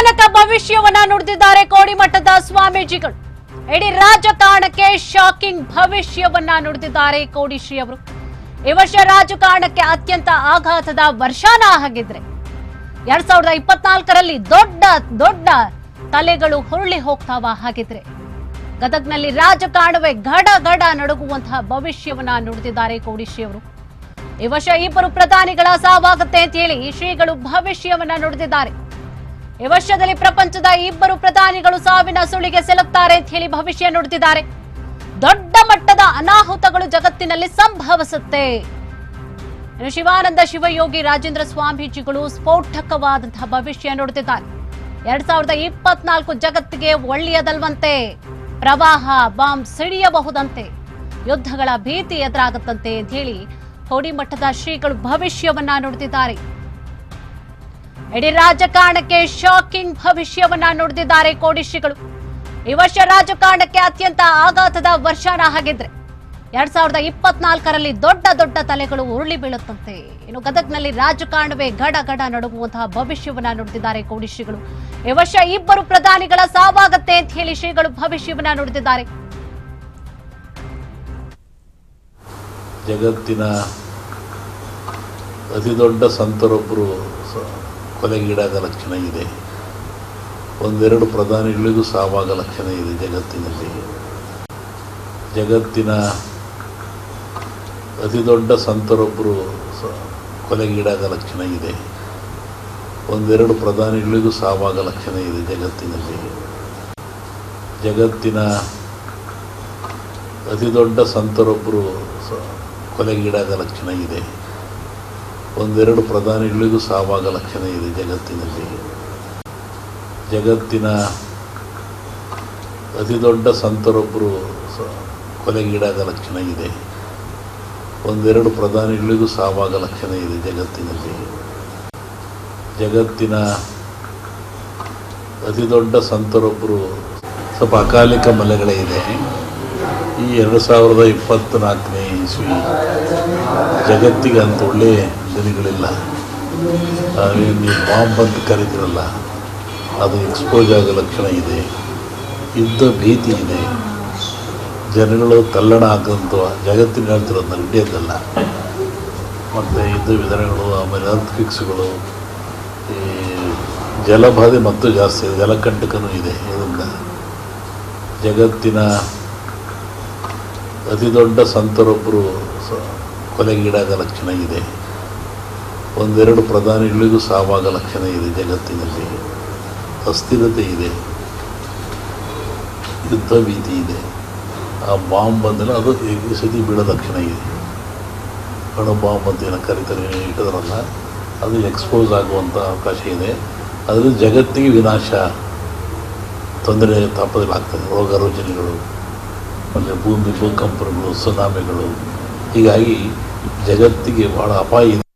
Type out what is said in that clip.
ಭಯಾನಕ ಭವಿಷ್ಯವನ್ನ ನುಡಿದಿದ್ದಾರೆ ಕೋಡಿಮಠದ ಸ್ವಾಮೀಜಿಗಳು. ಇಡೀ ರಾಜಕಾರಣಕ್ಕೆ ಶಾಕಿಂಗ್ ಭವಿಷ್ಯವನ್ನ ನುಡಿದಿದ್ದಾರೆ ಕೋಡಿಶ್ರೀ ಅವರು ಈ ವರ್ಷ ರಾಜಕಾರಣಕ್ಕೆ ಅತ್ಯಂತ ಆಘಾತದ ವರ್ಷಾನ ಆಗಿದ್ರೆ ಎರಡ್ ಸಾವಿರದ ಇಪ್ಪತ್ನಾಲ್ಕರಲ್ಲಿ ದೊಡ್ಡ ದೊಡ್ಡ ತಲೆಗಳು ಹುರುಳಿ ಹೋಗ್ತಾವ ಹಾಗಿದ್ರೆ. ಗದಗ್ನಲ್ಲಿ ರಾಜಕಾರಣವೇ ಗಡ ಗಡ ನಡುಗುವಂತಹ ಭವಿಷ್ಯವನ್ನ ನುಡಿದಿದ್ದಾರೆ ಕೋಡಿಶ್ರೀ ಅವರು ಈ ವರ್ಷ ಇಬ್ಬರು ಪ್ರಧಾನಿಗಳ ಸಾವಾಗುತ್ತೆ ಅಂತ ಹೇಳಿ ಶ್ರೀಗಳು ಭವಿಷ್ಯವನ್ನ ನುಡಿದಿದ್ದಾರೆ. ಈ ವರ್ಷದಲ್ಲಿ ಪ್ರಪಂಚದ ಇಬ್ಬರು ಪ್ರಧಾನಿಗಳು ಸಾವಿನ ಸುಳಿಗೆ ಸೆಲುತ್ತಾರೆ ಅಂತ ಹೇಳಿ ಭವಿಷ್ಯ ನುಡಿದಿದ್ದಾರೆ ದೊಡ್ಡ ಮಟ್ಟದ ಅನಾಹುತಗಳು ಜಗತ್ತಿನಲ್ಲಿ ಸಂಭವಿಸುತ್ತೆ. ಶಿವಾನಂದ ಶಿವಯೋಗಿ, ರಾಜೇಂದ್ರ ಸ್ವಾಮೀಜಿಗಳು ಸ್ಫೋಟಕವಾದಂತಹ ಭವಿಷ್ಯ ನುಡಿದಿದ್ದಾರೆ ಎರಡ್ ಸಾವಿರದ ಇಪ್ಪತ್ನಾಲ್ಕು ಜಗತ್ತಿಗೆ ಒಳ್ಳೆಯದಲ್ವಂತೆ. ಪ್ರವಾಹ, ಬಾಂಬ್ ಸಿಡಿಯಬಹುದಂತೆ. ಯುದ್ಧಗಳ ಭೀತಿ ಎದುರಾಗುತ್ತಂತೆ ಅಂತ ಹೇಳಿ ಕೋಡಿಮಠದ ಶ್ರೀಗಳು ಭವಿಷ್ಯವನ್ನ ನುಡಿದಿದ್ದಾರೆ ಇಡೀ ರಾಜಕಾರಣಕ್ಕೆ ಶಾಕಿಂಗ್ ಭವಿಷ್ಯವನ್ನ ನುಡಿದಿದ್ದಾರೆ ಕೋಡಿಶ್ರೀಗಳು. ಈ ವರ್ಷ ರಾಜಕಾರಣಕ್ಕೆ ಅತ್ಯಂತ ಆಘಾತದ ವರ್ಷನ ಹಾಗಿದ್ರೆ. ಎರಡ್ ಸಾವಿರದ ಇಪ್ಪತ್ನಾಲ್ಕರಲ್ಲಿ ದೊಡ್ಡ ದೊಡ್ಡ ತಲೆಗಳು ಉರುಳಿ ಬೀಳುತ್ತಂತೆ. ಇನ್ನು ಗದಗ್ನಲ್ಲಿ ರಾಜಕಾರಣವೇ ಗಡ ಗಡ ನಡುಗುವಂತಹ ಭವಿಷ್ಯವನ್ನ ನುಡಿದಿದ್ದಾರೆ ಕೋಡಿಶ್ರೀಗಳು. ಈ ವರ್ಷ ಇಬ್ಬರು ಪ್ರಧಾನಿಗಳ ಸಾವಾಗತ್ತೆ ಅಂತ ಹೇಳಿ ಶ್ರೀಗಳು ಭವಿಷ್ಯವನ್ನ ನುಡಿದಿದ್ದಾರೆ. ಜಗತ್ತಿನ ಅತಿದೊಡ್ಡ ಸಂತರೊಬ್ಬರು ಕೊಲೆಗೀಡಾದ ಲಕ್ಷಣ ಇದೆ. ಒಂದೆರಡು ಪ್ರಧಾನಿಗಳಿಗೂ ಸಾವಾಗ ಲಕ್ಷಣ ಇದೆ ಜಗತ್ತಿನಲ್ಲಿ. ಜಗತ್ತಿನ ಅತಿದೊಡ್ಡ ಸಂತರೊಬ್ಬರು ಸ- ಕೊಲೆಗೀಡಾದ ಲಕ್ಷಣ ಇದೆ. ಒಂದೆರಡು ಪ್ರಧಾನಿಗಳಿಗೂ ಸಾವಾಗ ಲಕ್ಷಣ ಇದೆ ಜಗತ್ತಿನಲ್ಲಿ. ಜಗತ್ತಿನ ಅತಿದೊಡ್ಡ ಸಂತರೊಬ್ಬರು ಸ- ಕೊಲೆಗೀಡಾದ ಲಕ್ಷಣ ಇದೆ. ಒಂದೆರಡು ಪ್ರಧಾನಿಗಳಿಗೂ ಸಾವಾಗ ಲಕ್ಷಣ ಇದೆ ಜಗತ್ತಿನಲ್ಲಿ. ಜಗತ್ತಿನ ಅತಿದೊಡ್ಡ ಸಂತರೊಬ್ಬರು ಸ- ಕೊಲೆಗೀಡಾದ ಲಕ್ಷಣ ಇದೆ. ಒಂದೆರಡು ಪ್ರಧಾನಿಗಳಿಗೂ ಸಾವಾಗ ಲಕ್ಷಣ ಇದೆ ಜಗತ್ತಿನಲ್ಲಿ. ಜಗತ್ತಿನ ಅತಿದೊಡ್ಡ ಸಂತರೊಬ್ಬರು ಸ್ವಲ್ಪ ಅಕಾಲಿಕ ಮಲೆಗಳೇ ಇದೆ. ಈ ಎರಡು ಸಾವಿರದ ಇಪ್ಪತ್ತ್ನಾಲ್ಕನೇ ಇಸ್ವಿ ಜಗತ್ತಿಗೆ ಅಂತ ಒಳ್ಳೆಯ ದಿನಗಳಿಲ್ಲ ನೀವು ಬಾಂಬ್ ಅಂತ ಕರೀತಿರಲ್ಲ, ಅದು ಎಕ್ಸ್ಪೋಸ್ ಆಗೋ ಲಕ್ಷಣ ಇದೆ, ಯುದ್ಧ ಭೀತಿ ಇದೆ, ಜನಗಳು ತಲ್ಲಣ ಆಗಂತ ಜಗತ್ತಿನ ಹೇಳ್ತಿರೋದು ನಡೆಯೋದಲ್ಲ ಮತ್ತು ಯುದ್ಧ ವಿಧಾನಗಳು, ಆಮೇಲೆ ಅರ್ತ್ ಫಿಕ್ಸ್ಗಳು ಈ ಜಲಬಾಧೆ ಮತ್ತು ಜಾಸ್ತಿ ಇದೆ, ಜಲಕಂಟಕನೂ ಇದೆ. ಇದರಿಂದ ಜಗತ್ತಿನ ಅತಿದೊಡ್ಡ ಸಂತರೊಬ್ಬರು ಸ- ಕೊಲೆಗೀಡಾದ ಲಕ್ಷಣ ಇದೆ. ಒಂದೆರಡು ಪ್ರಧಾನಿಗಳಿಗೂ ಸಾವಾಗ ಲಕ್ಷಣ ಇದೆ ಜಗತ್ತಿನಲ್ಲಿ. ಅಸ್ಥಿರತೆ ಇದೆ. ಯುದ್ಧ ಭೀತಿ ಇದೆ. ಆ ಬಾಂಬ್ ಬಂದರೆ ಅದು ಸತಿ ಬೀಳೋ ಲಕ್ಷಣ ಇದೆ. ಅಣು ಬಾಂಬ್ ಅಂತ ಏನೋ ಕರೀತಾರೆ ಇಟ್ಟಿದ್ರಲ್ಲ ಅದು ಎಕ್ಸ್ಪೋಸ್ ಆಗುವಂಥ ಅವಕಾಶ ಇದೆ. ಅದರಿಂದ ಜಗತ್ತಿಗೆ ವಿನಾಶ, ತೊಂದರೆ ತಾಪದಲ್ಲಾಗ್ತದೆ ರೋಗ ರುಜಿನಗಳು. ಆಮೇಲೆ ಭೂಮಿ ಭೂಕಂಪಗಳು ಸುನಾಮಿಗಳು ಹೀಗಾಗಿ ಜಗತ್ತಿಗೆ ಭಾಳ ಅಪಾಯ ಇದೆ.